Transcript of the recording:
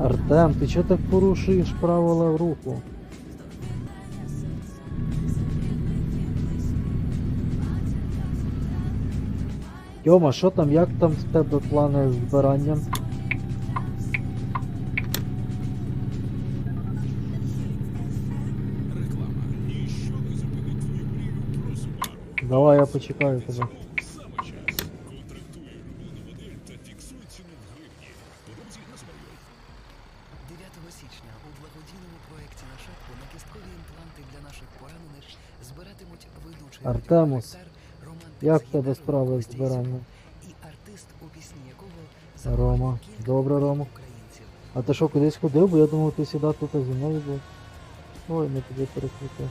Артем, ти чого так порушуєш правила руху? Тьома, що там, як там в тебе плани з збиранням? Давай я почекаю тебе. Саме час. Контрактуй улюблену модель та фіксуй ціну в гривні. Подробиці на. 9 січня у благодійному проєкті на шапку на кісткові імпланти для наших поранених збиратимуть ведучий Артемус, Як в тебе справи з Костя збиранням? І артист, у пісні якого Рома. Добре, Рома. А ти що, кудись ходив, бо я думав, ти сюди тут зі мною був. Ой, не тобі перекрутив.